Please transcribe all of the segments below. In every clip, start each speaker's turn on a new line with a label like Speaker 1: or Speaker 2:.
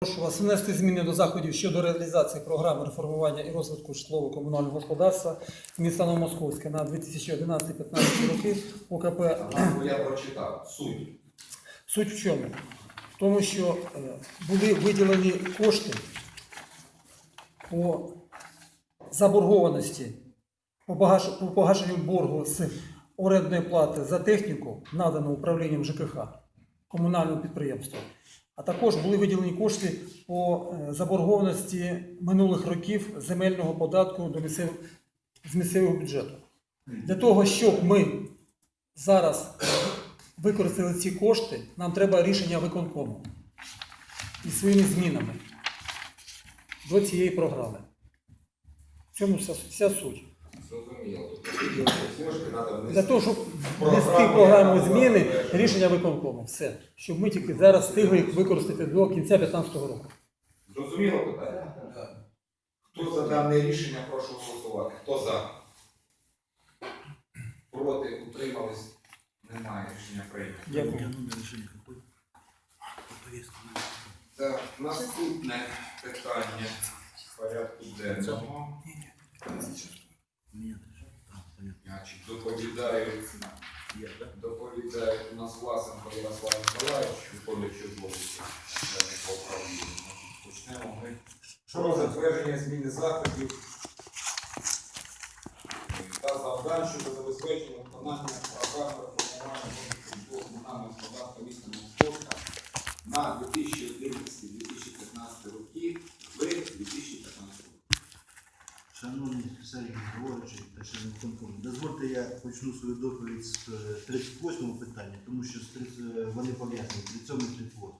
Speaker 1: Прошу вас внести зміни до заходів щодо реалізації програми реформування і розвитку житлово-комунального господарства міста Новомосковське на 2011-2015 роки ОКП.
Speaker 2: Я прочитав. Суть.
Speaker 1: Суть в чому? В тому, що е, були виділені кошти по заборгованості, по погашенню боргу з орендної плати за техніку, надану управлінням ЖКХ комунального підприємства. А також були виділені кошти по е, заборгованості минулих років земельного податку до місцев... з місцевого бюджету. Для того, щоб ми зараз використали ці кошти, нам треба рішення виконкому із своїми змінами до цієї програми. В цьому вся, вся суть.
Speaker 2: Зрозуміло. Тобто.
Speaker 1: Для того, щоб внести програму зміни, рішення виконкому. Все. Щоб ми тільки зараз встигли їх використати до кінця 2015 року.
Speaker 2: Зрозуміло питання? Хто за дане рішення, прошу голосувати. Хто за? Проти, утримались? Немає рішення прийнято.
Speaker 1: Дякую.
Speaker 2: Так, наступне питання порядку денного. Значить, доповідаю, доповідає у нас Власенко Ярослав Миколаївич, виконуючий обов'язки начальника управління. Почнемо ми. Про затвердження зміни заходів та завдань щодо забезпечення виконання програми реформування розвитку комунального господарства міста Московська на 2011-2015 роки в 2015 році.
Speaker 3: Шановні Сергій Григорович та шановні виконкомі, дозвольте я почну свою доповідь з 38-го питання, тому що з 30 е, вони пов'язані 37 і 38.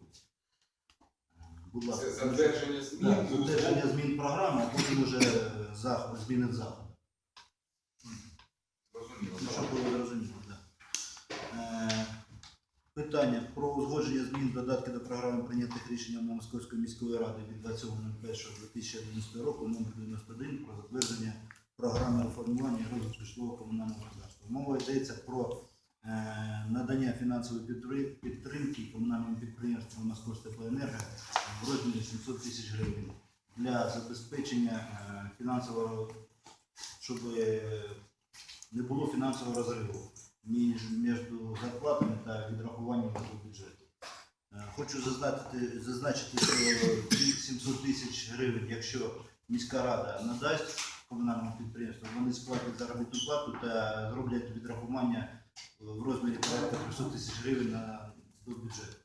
Speaker 3: Будь ласка.
Speaker 2: Це
Speaker 3: задержання
Speaker 2: затвердження змін.
Speaker 3: Так, затвердження змін програми, а потім вже е, зах- зміни в заходах.
Speaker 2: Зрозуміло.
Speaker 3: Ну, щоб було зрозуміло, так. Е, Питання про узгодження змін додатки до програми прийнятих рішенням Московської міської ради від 27.01.2011 року номер 91 про затвердження програми реформування і розвитку житлового комунального господарства. Мова йдеться про е, надання фінансової підтримки комунальному підприємству Московська теплоенерго в розмірі 700 тисяч гривень для забезпечення е, фінансового, щоб е, не було фінансового розриву між, між зарплатами та відрахуванням до бюджету. Е, Хочу зазначити, зазначити, що 700 тисяч гривень, якщо міська рада надасть комунальному підприємству, вони сплатять заробітну плату та зроблять відрахування в розмірі порядка 300 тисяч гривень на, до бюджету.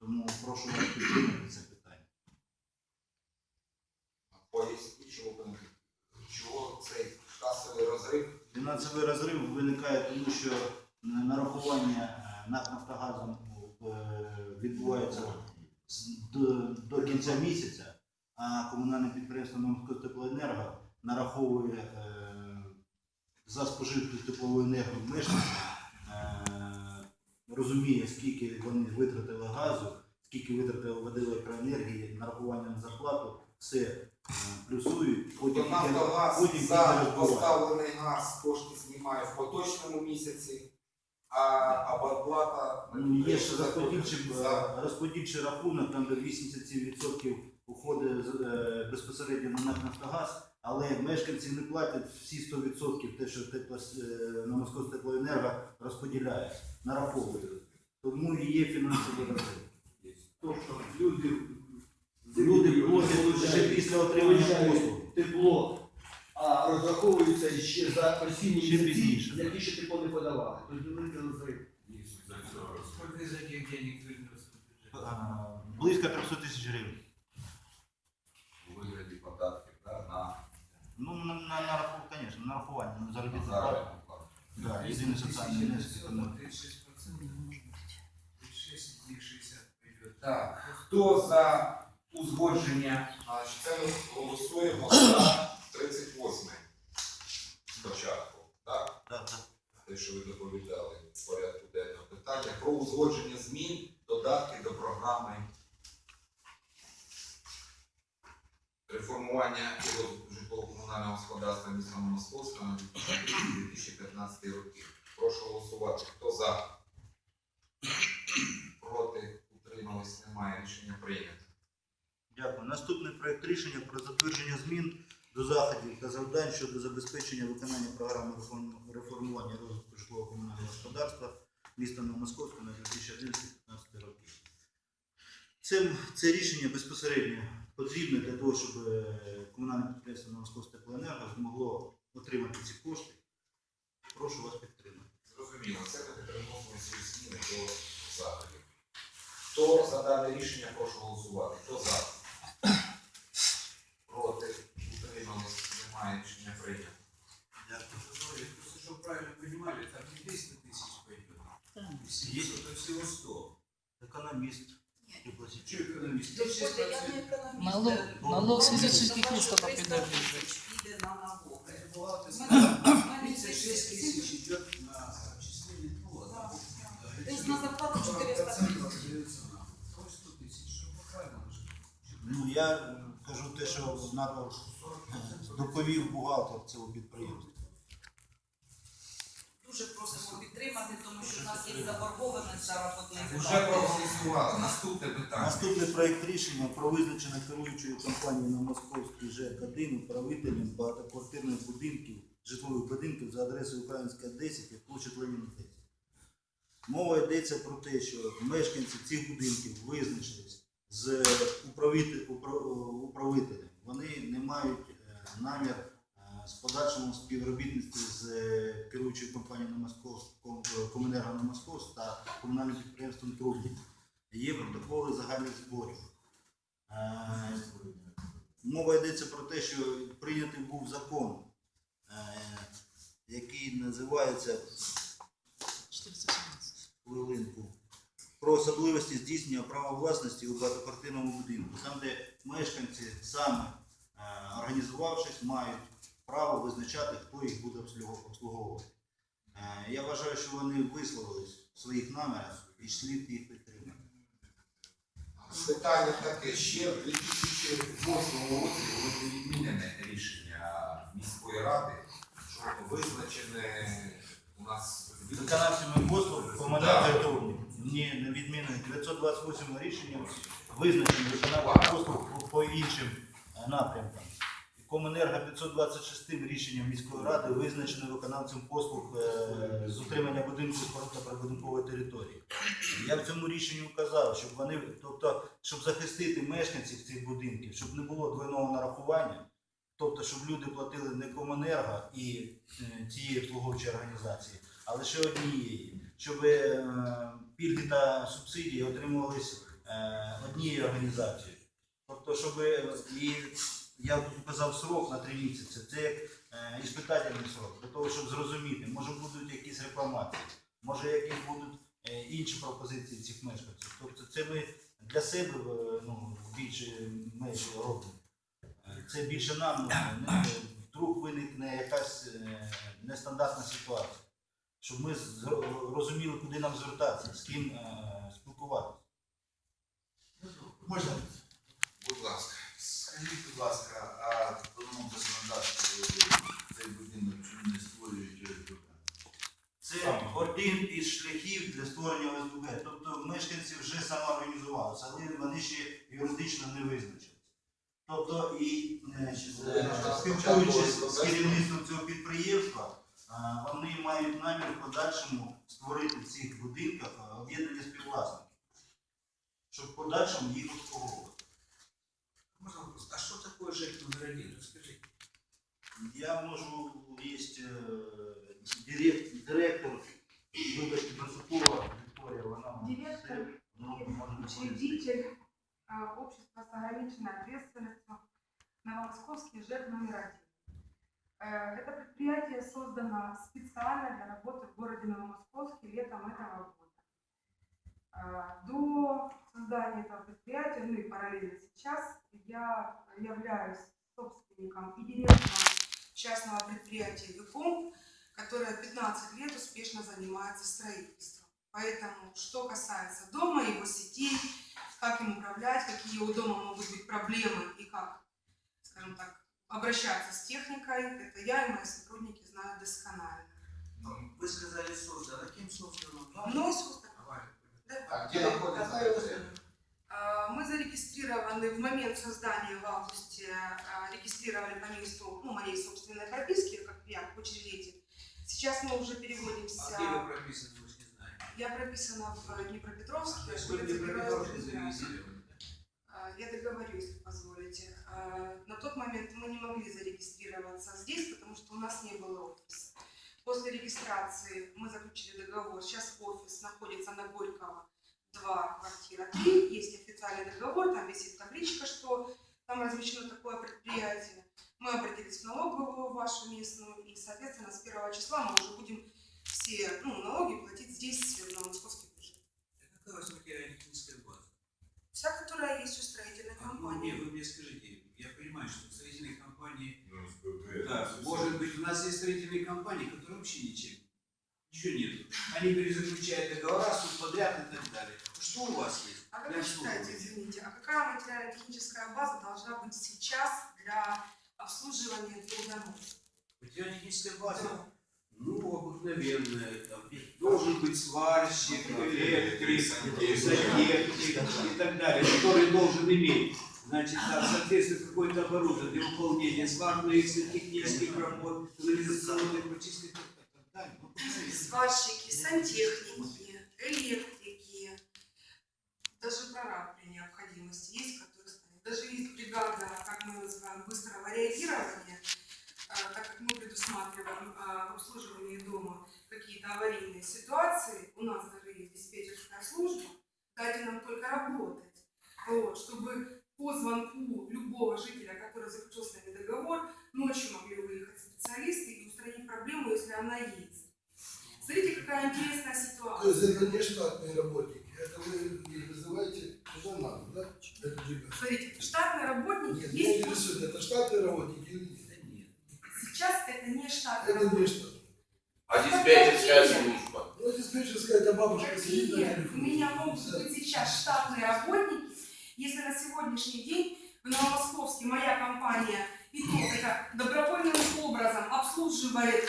Speaker 3: Тому прошу вас підтримати це питання.
Speaker 2: Поясніть, чого, чого цей касовий розрив.
Speaker 3: Фінансовий розрив виникає, тому що е, нарахування е, НАК Нафтогазом е, відбувається до, кінця місяця, а комунальне підприємство Морського теплоенерго нараховує за спожиту теплову енергію мешканців, розуміє, скільки вони витратили газу, скільки витратили води електроенергії, нарахування на зарплату, все е, плюсують, потім
Speaker 2: Тобто Нафтогаз
Speaker 3: потім
Speaker 2: за поставлений газ кошти знімає в поточному місяці, а абонплата
Speaker 3: Ну, є ще розподільчий,
Speaker 2: за-
Speaker 3: розподільчий рахунок, там де 87% уходить е, безпосередньо на НАК «Нафтогаз», але мешканці не платять всі 100% те, що тепло, е, на Московське теплоенерго розподіляє, нараховує. Тому і є фінансовий розрив.
Speaker 4: Тобто люди,
Speaker 3: Люди платять ще після отримання послуг.
Speaker 4: тепло, а розраховуються ще за осінні
Speaker 3: Ще
Speaker 4: місяці,
Speaker 3: пізніше.
Speaker 4: які ще тепло не подавали. Тобто великий розрив.
Speaker 5: Сколько из этих денег вернется
Speaker 3: Близько 300 тисяч гривень.
Speaker 2: у вигляді податків да, на
Speaker 3: Ну, на, на, на рахунок, звісно, на рахування, на заробітну плату.
Speaker 2: заробітну плату.
Speaker 3: Да, єдиний соціальний внесок. тому
Speaker 5: 36 36, из них 60 пойдет.
Speaker 2: Так, хто за узгодження? А, Це ми голосуємо за 38 спочатку. Так?
Speaker 3: Так, так.
Speaker 2: Те, що ви доповідали в порядку денного питання про узгодження змін, додатки до програми реформування і житлово-комунального господарства міста Московська на 2015 роки. Прошу голосувати. Хто за? Проти? Утримались? Немає. Рішення прийнято.
Speaker 3: Дякую. Наступний проект рішення про затвердження змін до заходів та завдань щодо забезпечення виконання програми реформування розвитку житлово-комунального господарства міста Новомосковська на 2011-2015 роки. Це, це рішення безпосередньо потрібне для того, щоб е, комунальне підприємство Новомосковське теплоенерго змогло отримати ці кошти. Прошу вас підтримати.
Speaker 2: Зрозуміло, це ці зміни до заходів. Хто за дане рішення, прошу голосувати. Хто за?
Speaker 3: Економіст. теплосеть.
Speaker 5: Че экономист?
Speaker 6: Доходи, я не економіст.
Speaker 7: Налог- налог з фізичних осіб на
Speaker 6: 300
Speaker 7: піде.
Speaker 6: тисяч піде на налоги.
Speaker 5: Это бухгалтерская.
Speaker 6: У мене
Speaker 5: 36 тысяч идет на отчисление налога.
Speaker 6: Да. Десь на зарплату 400 тисяч.
Speaker 5: Ой, 100 тысяч, чтобы правильно уже.
Speaker 3: Ну, я е, кажу те, що на- доповів бухгалтер цього підприємства.
Speaker 6: Підтримати, тому що в нас є заборгованість заробітної
Speaker 2: Уже проголосували. Наступне питання.
Speaker 3: Наступний проект рішення про визначення керуючої компанії на Московський ЖЕК-1 управителем багатоквартирних будинків, житлових будинків за адресою Українська 10 і площадь Леніна 10. Мова йдеться про те, що мешканці цих будинків визначились з управителем. Вони не мають е, намір е, з подальшому співробітництві з е, керуючою компанією на Московському Комунерго на Московськ та комунальним підприємством Трубник. Є протоколи загальних зборів. Е, Мова йдеться про те, що прийнятий був закон, е, який називається хвилинку про особливості здійснення права власності у багатоквартирному будинку, там, де мешканці саме е, організувавшись, мають право визначати, хто їх буде обслуговувати. Е, Я вважаю, що вони висловились в своїх намірах і слід їх підтримати.
Speaker 2: Питання таке. Ще в 2008 році було відмінене рішення міської ради, що визначене у нас
Speaker 3: Виконавцями послуг комунальної трубні. Ні, не відмінено 928 рішення визначені виконавцями послуг по, по іншим е, напрямкам. І Комунерго 526 рішенням міської ради визначено виконавцем послуг е, з утримання будинку та прибудинкової території. Я в цьому рішенні вказав, щоб вони, тобто, щоб захистити мешканців цих будинків, щоб не було двойного нарахування, тобто, щоб люди платили не комунерго і е, цієї обслуговуючої організації, а лише однієї, щоб е, пільги та субсидії отримувались е, однією організацією. Тобто, щоб і я тут вказав срок на три місяці, це як е, іспитательний срок, для того, щоб зрозуміти, може будуть якісь рекламації, може якісь будуть е, інші пропозиції цих мешканців. Тобто це ми для себе е, ну, більше межі робимо. Це більше нам вдруг виникне якась нестандартна ситуація щоб ми розуміли, куди нам звертатися, з ким спілкуватися.
Speaker 4: Можна?
Speaker 2: Будь ласка.
Speaker 4: Скажіть, будь ласка, а в новому законодавстві цей будинок чому не створюють ОСББ?
Speaker 3: Це один із шляхів для створення ОСББ. Тобто мешканці вже самоорганізувалися, але вони ще юридично не визначилися. Тобто і е, е, спілкуючись з керівництвом цього підприємства, е, вони мають намір в подальшому створити в цих будинках е, об'єднання співвласників, щоб в подальшому їх обслуговувати.
Speaker 5: Можно вопрос? А что такое ЖЭК номер один? Расскажите.
Speaker 3: Я можу, є директ, директор вибачте, Барсукова Вікторія, вона
Speaker 8: Директор
Speaker 3: ну,
Speaker 8: и
Speaker 3: може доповісти.
Speaker 8: учредитель а, общества с ограниченной ответственностью Новомосковский ЖЭК номер один. Э, Это предприятие создано специально для работы в городе Новомосковске летом этого года. А, До создания этого предприятия, ну и параллельно сейчас, я являюсь собственником и директором частного предприятия «Виком», которое 15 лет успешно занимается строительством. Поэтому, что касается дома, его сетей, как им управлять, какие у дома могут быть проблемы и как, скажем так, обращаться с техникой, это я и мои сотрудники знают досконально.
Speaker 5: Вы сказали создано. Кем создано?
Speaker 8: Мной создано.
Speaker 5: Давай.
Speaker 8: Да.
Speaker 2: А где находится это?
Speaker 8: А, А, Мы зарегистрированы в момент создания в августе, а, регистрировали по месту ну, моей собственной прописки, как я в учредитель. Сейчас мы уже
Speaker 5: А где
Speaker 8: переводимся.
Speaker 5: вы прописаны, же не знаем.
Speaker 8: Я прописана в Днепропетровске.
Speaker 5: То есть вы Днепропетровске зарегистрированы?
Speaker 8: А, Я договорю, если позволите. А, На тот момент мы не могли зарегистрироваться здесь, потому что у нас не было офиса. После регистрации мы заключили договор. Сейчас офис находится на Горького 2, квартира 3. Есть официальный договор, там висит табличка, что там размещено такое предприятие. Мы обратились в налоговую вашу местную, и, соответственно, с 1 числа мы уже будем все ну, налоги платить здесь, на московской бирже.
Speaker 5: А какая у вас материально-техническая база?
Speaker 8: Вся, которая есть у строительной
Speaker 5: А, ну,
Speaker 8: компании.
Speaker 5: не, вы мне скажите, я понимаю, что в строительной компании
Speaker 4: Ну,
Speaker 5: Да, может быть, у нас есть строительные компании, которые вообще ничем. Ничего нет. Они перезаключают договора, субподряд и так далее. Что у вас есть?
Speaker 8: А как вы считаете, извините, а какая материально-техническая база должна быть сейчас для обслуживания двух домов?
Speaker 5: Материально-техническая база, ну, обыкновенная, там, должен быть сварщик, электрик, сантехник и так далее, который должен иметь, значит, там, соответственно, какое-то оборудование для выполнения сварных, технических работ, канализационной прочистки и так далее. Ну, правильно.
Speaker 8: Сварщики, сантехники, электрики, даже прораб при необходимости есть, который станет. Даже есть бригада, как мы называем, быстрого реагирования, а, так как мы предусматриваем а, в обслуживании дома какие-то аварийные ситуации, у нас даже есть диспетчерская служба, дайте нам только работать, вот, чтобы по звонку любого жителя, который заключил с нами договор, ночью могли выехать специалисты и устранить проблему, если она есть. Смотрите, какая интересная
Speaker 9: То есть
Speaker 8: ситуация.
Speaker 9: это не штатные работники, это вы не вызываете куда надо, да? Это ребят.
Speaker 8: Смотрите, штатные работники
Speaker 9: Нет, меня
Speaker 8: есть.
Speaker 9: интересует, это штатные работники или нет?
Speaker 5: Да нет.
Speaker 8: Сейчас это не штатные
Speaker 9: Это не
Speaker 8: работники.
Speaker 9: штатные.
Speaker 2: А диспетчерская служба?
Speaker 9: Ну, диспетчерская, это бабушка сидит на
Speaker 8: Какие у меня могут
Speaker 9: Все.
Speaker 8: быть сейчас штатные работники, если на сегодняшний день в Новомосковске моя компания и то это добровольным образом обслуживает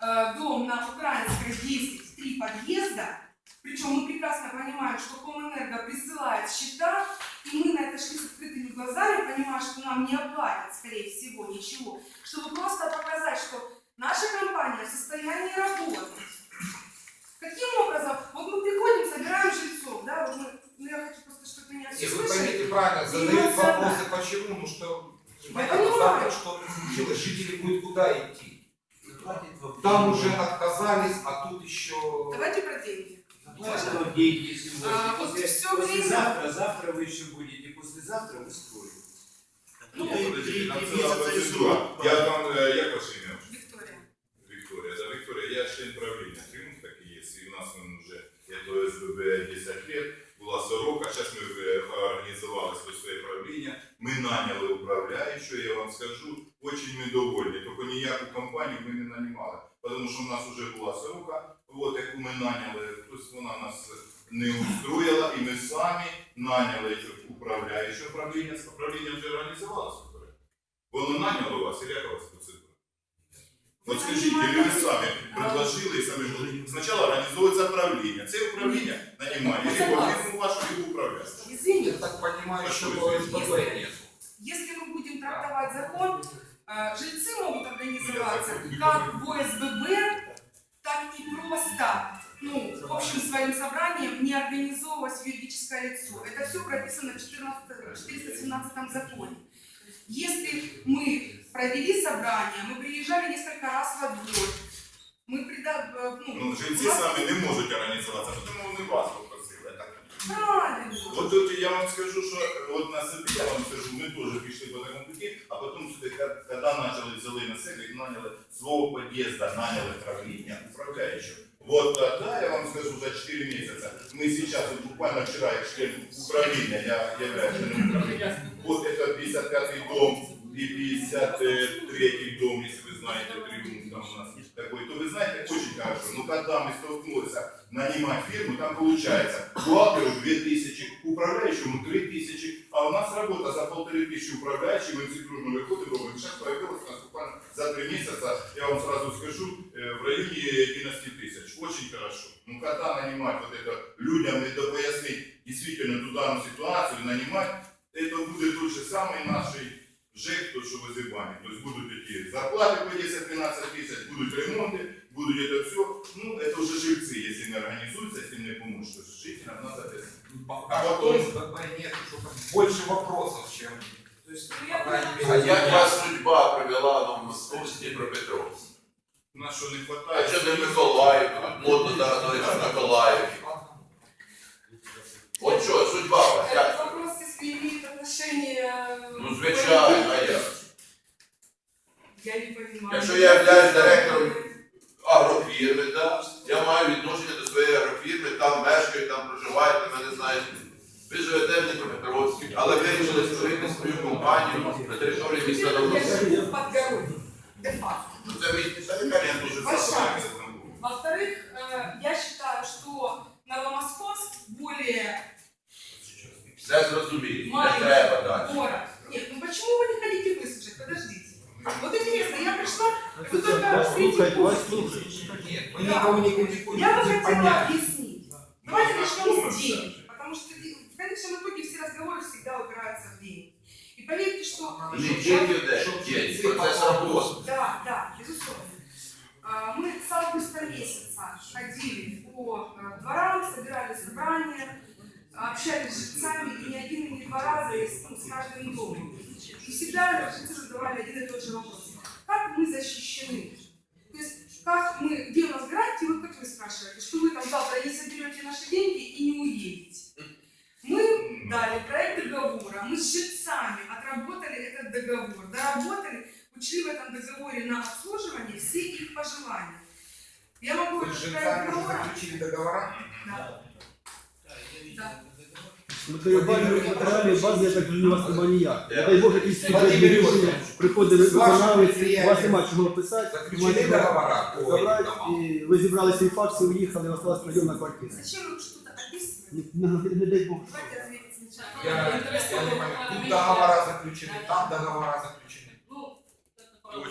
Speaker 8: дом на Украинской 10, три подъезда, причем мы прекрасно понимаем, что Комэнерго присылает счета, и мы на это шли с открытыми глазами, понимая, что нам не оплатят, скорее всего, ничего, чтобы просто показать, что наша компания в состоянии работать. Каким образом? Вот мы приходим, собираем жильцов, да, вот мы, ну я хочу просто, чтобы меня все
Speaker 2: вы
Speaker 8: слышали.
Speaker 2: поймите правильно, задают вопросы, почему, ну что,
Speaker 8: Я понимаю.
Speaker 2: что жители будут куда идти?
Speaker 5: Заплатит вам
Speaker 2: Там
Speaker 5: деньги.
Speaker 2: уже отказались, а тут еще...
Speaker 8: Давайте про деньги.
Speaker 5: Заплатит вам деньги сегодня.
Speaker 8: А, вот
Speaker 5: После-
Speaker 8: всё время-
Speaker 5: послезавтра, завтра вы еще будете, послезавтра вы строите.
Speaker 8: Ну,
Speaker 3: Три- три- три
Speaker 10: Там
Speaker 3: місяці
Speaker 10: ціла
Speaker 3: і
Speaker 10: процедура.
Speaker 3: срок.
Speaker 10: Я там, е, як ваше ім'я?
Speaker 8: Виктория.
Speaker 10: Вікторія. Да, Вікторія, я член правління. Тримус так і є. І у нас він вже, я до СББ 10 років, була сорока. Зараз ми е, організували своє правління. Ми наняли управляючого, я вам скажу, дуже ми довольні. Тільки ніяку компанію ми не нанімали. Тому що в нас вже була сорока, от, яку ми наняли. Тобто вона нас не устроїла, і ми самі наняли управляючого управління. Управління вже організувалося. Воно наняло вас, і яка у вас процедура? Вот скажите, люди сами предложили и сами же- сначала организуется управление. Це управление нанимает либо фирму вашу, либо управляет.
Speaker 2: Я
Speaker 8: Извините,
Speaker 2: так понимаю, что СББ нет.
Speaker 8: если мы будем трактовать закон, э, жильцы могут организоваться как в ОСББ, так и просто, ну, общим своим собранием, не организовываясь в юридическое лицо. Это все прописано в 14, 417 законе. Если мы провели собрание, мы приезжали несколько раз во двор, мы прида, э, ну,
Speaker 10: Ну,
Speaker 8: у
Speaker 10: жильці
Speaker 8: нас-
Speaker 10: самі не можуть організуватися, тому вони вас попросили. Так?
Speaker 8: Правильно.
Speaker 10: От тут я вам скажу, що от на собі я вам скажу, ми теж пішли по такому пути, а потім сюди, коли почали взяли на себе і наняли свого під'їзду, наняли правління, управляючого. Вот тогда я вам скажу за 4 месяца. Мы сейчас, вот буквально вчера, я член управления, я являюсь членом управления. Вот это 55-й дом и 53-й дом, если вы знаете, триумф там у нас такой, то вы знаете очень хорошо. Ну когда мы столкнулись нанимать фирму, там получается бухгалтеру 2000, управляющему 3000, а у нас работа за полторы тысячи управляющий, мы все дружно выходим, робимо. Сейчас появилось у нас буквально за три месяца, я вам сразу скажу, э, в районе 11 тысяч. Очень хорошо. Ну когда нанимать вот это людям, это пояснить, дійсно ту дану ситуацію, нанимать, это будет тот же самый наш ЖЕК, то, что возле бани. То есть будут эти зарплаты по 10-12 тысяч, будут ремонты, будут это все. Ну, это уже жильцы, если не организуются, если не помогут, то жителям надо это
Speaker 2: Пока потом нет, что-то больше вопросов, чем...
Speaker 6: Ну, я
Speaker 2: по крайней
Speaker 6: понимаю.
Speaker 2: мере,
Speaker 4: А як вас судьба привела до Московській Дніпропетровськ?
Speaker 10: У нас что не
Speaker 4: А
Speaker 10: хватает.
Speaker 4: що не Миколаїв? Тут модно да, до Миколаїв. От що, судьба вас?
Speaker 8: Этот
Speaker 4: Як?
Speaker 8: вопрос, если имеет отношение... э,
Speaker 4: Ну,
Speaker 8: к
Speaker 4: звичайно, а
Speaker 8: политике,
Speaker 4: як?
Speaker 8: Я не понимаю.
Speaker 4: Якщо я являюсь директором агрофірми, да, я маю відношення до своєї агрофірми, там мешкаю, там проживаю, там мене знають. Ви живете в Дніпропетровській, але вирішили створити свою компанію на території міста
Speaker 8: Я
Speaker 4: Новосиб.
Speaker 8: живу в Подгородье, де-факто.
Speaker 4: Ну це мій це не
Speaker 10: Я тоже
Speaker 8: Большая.
Speaker 10: самое
Speaker 8: Во-вторых, э, я считаю, что Новомосковск более
Speaker 4: Все зрозуміло, не
Speaker 8: маленький
Speaker 4: треба далі.
Speaker 8: город. Нет, ну почему вы не хотите выслушать? Подождите. Вот интересно, я пришла, вы только встретить
Speaker 2: Нет, мы никого не критикуем.
Speaker 8: Я бы хотела объяснить. Давайте начнем с денег. Потому что в конечном итоге все разговоры всегда упираются в деньги. И поверьте, что...
Speaker 4: Не тільки де, є процес роботи.
Speaker 8: Да, да, безусловно. А, Мы с августа месяца ходили по э, дворам, собирали собрания, общались с жильцами, и не один, и не два раза, и с, ну, с каждым домом. И всегда жильцы задавали один и тот же вопрос. Как мы защищены? То есть, как мы, где у нас гарантии, вот как вы спрашиваете, что вы там завтра не соберете наши деньги и не уедете. Мы дали проект договора, мы с жильцами отработали этот договор, доработали, учли в этом договоре на обслуживание все их пожелания. Я могу
Speaker 2: Вы с жильцами уже
Speaker 8: договора...
Speaker 2: заключили договора?
Speaker 8: Да. Да.
Speaker 11: Матеріальної матеріальної бази, я так розумію, у вас немає ніяк.
Speaker 4: Да.
Speaker 11: Не дай Боже, якісь
Speaker 2: Владимир
Speaker 11: бюджетні рішення,
Speaker 2: Іванович,
Speaker 11: приходить
Speaker 2: з вашим
Speaker 11: виконавець, у вас
Speaker 2: предприятием
Speaker 11: нема чого писати,
Speaker 2: Заключили
Speaker 11: маєте
Speaker 2: договора по этим
Speaker 11: забрати,
Speaker 2: домам?
Speaker 11: і ви зібрали свій факс і уїхали, і осталась прийомна квартира.
Speaker 8: Зачем вы что-то описываете?
Speaker 11: Не, не, не дай Бог.
Speaker 8: Давайте ответить сначала.
Speaker 2: Я, я не понимаю, тут договора заключены, там договора заключены.
Speaker 7: Ну, это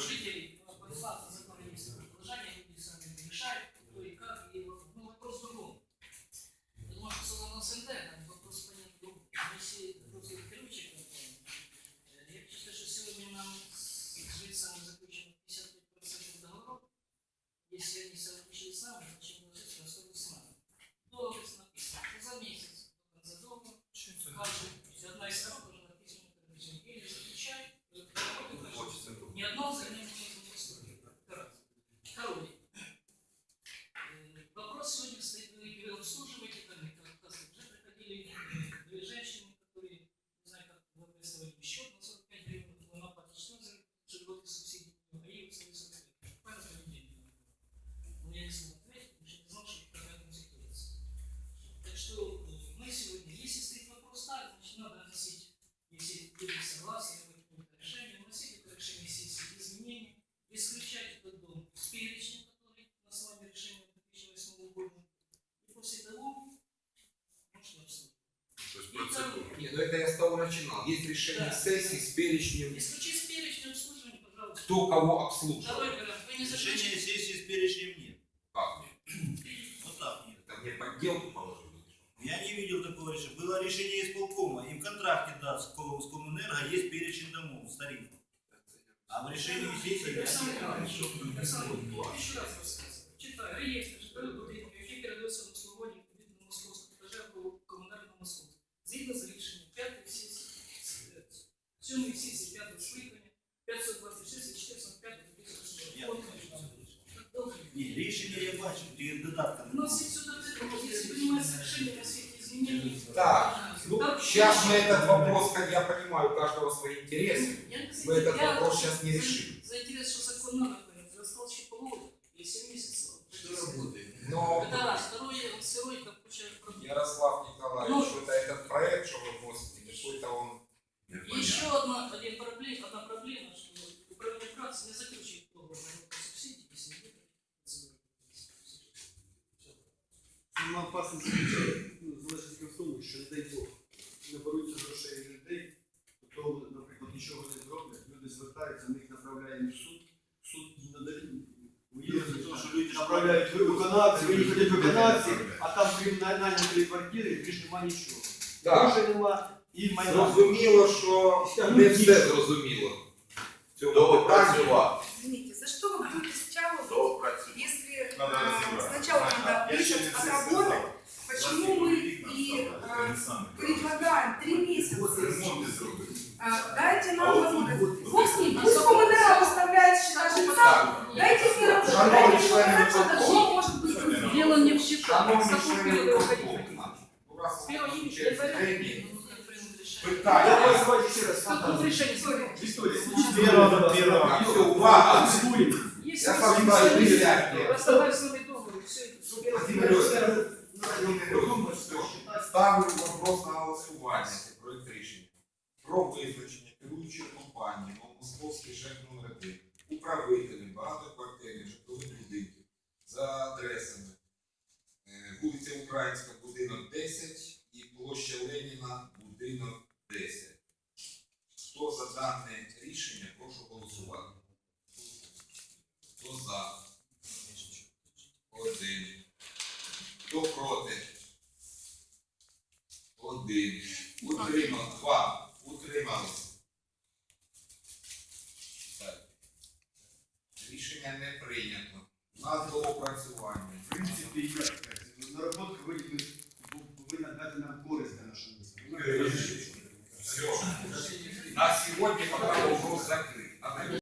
Speaker 7: Решение Да.
Speaker 2: сессии с перечнем,
Speaker 7: Исключить с перечня обслуживания, пожалуйста.
Speaker 2: кто кого обслуживает.
Speaker 7: Второй вариант. Вы не
Speaker 3: Решение
Speaker 7: заключите.
Speaker 3: сессии с перечнем нет.
Speaker 2: Как нет?
Speaker 3: Вот так нет.
Speaker 2: Это мне подделку положили.
Speaker 3: Я не видел такого решения. Было решение исполкома. И в контракте, да, с Ко- с Коммунэнерго есть перечень домов с тарифом. А в решении сессии я
Speaker 7: Александр
Speaker 3: не знаю.
Speaker 7: Иванович, Александр Иванович, еще раз рассказываю.
Speaker 2: сейчас мы
Speaker 7: я-
Speaker 2: этот вопрос, как я понимаю, у каждого свои интересы.
Speaker 7: Я не
Speaker 2: Мы этот
Speaker 7: я
Speaker 2: вопрос сейчас не
Speaker 7: за-
Speaker 2: решим.
Speaker 7: За интерес, что закон надо принять, осталось еще полгода или 7 месяцев.
Speaker 2: Но
Speaker 7: Это раз. Второе, он сырой, как куча проблем.
Speaker 2: Ярослав Николаевич, это этот проект, что вы вносите, какой-то он...
Speaker 7: И еще одна, один проблема, одна проблема, что управление працы не заключит договор на субсидии, если не будет процедуры.
Speaker 11: Сама опасність заключає, ну, залежить тільки в тому, що не дай Бог, виконавці, ви не хочуть виконавці,
Speaker 5: а там крім на- нанятої квартири більш нема нічого.
Speaker 2: Так.
Speaker 5: Грошей нема і майна.
Speaker 2: Зрозуміло, що не все зрозуміло. в цьому питанні.
Speaker 4: Допрацювати.
Speaker 8: Извините, за что вы будете стягивать,
Speaker 4: Допрацювати.
Speaker 8: если
Speaker 10: Надо
Speaker 8: э,
Speaker 10: разобраться.
Speaker 8: сначала надо
Speaker 10: Я ще
Speaker 8: месяц
Speaker 10: не все
Speaker 8: отработать,
Speaker 10: сказав.
Speaker 8: почему мы и э, предлагаем три месяца?
Speaker 10: Ремонти зробити.
Speaker 8: А, Дайте
Speaker 10: А
Speaker 8: нам
Speaker 10: вот
Speaker 8: возможность.
Speaker 10: тут-
Speaker 8: Бог с ним, пусть комментарий выставляет наши
Speaker 2: Так,
Speaker 8: Дайте миром,
Speaker 2: Шановні
Speaker 8: дайте
Speaker 2: члени
Speaker 8: сказать, что
Speaker 2: виконкому.
Speaker 8: должно может быть.
Speaker 7: Дело не в счетах.
Speaker 2: Шановні
Speaker 7: С какого
Speaker 2: члени
Speaker 7: периода уходить?
Speaker 2: виконкому, у нас
Speaker 7: С первого июня
Speaker 2: через
Speaker 7: января
Speaker 2: три дні
Speaker 5: Я
Speaker 2: питання.
Speaker 5: позвоню ще раз.
Speaker 7: Какое решение сегодня?
Speaker 5: Історія.
Speaker 3: Первого, первого.
Speaker 2: Так, все, увага!
Speaker 7: Если
Speaker 2: Я
Speaker 7: вы
Speaker 2: сам
Speaker 7: сами
Speaker 2: знаю,
Speaker 7: сами
Speaker 2: вы сядьте.
Speaker 7: Расторгали договор, все это.
Speaker 2: Владимир Йосипович, Ставлю вопрос на голосування про рішення про визначення керуючої компанії Новомосковський ЖЕК номер 1 управителем багатоквартирних житлових будинків за адресами е, вулиця Українська, будинок 10 і площа Леніна, будинок 10. Хто за дане рішення, прошу голосувати. Хто за? Один. Хто проти? Один. Утримав. Два. Утрималися. Так. Рішення не прийнято. На доопрацювання.
Speaker 5: В принципі, наработка вы дати нам користь для нашего нашого е, Все На сегодня пока вопрос закрыт.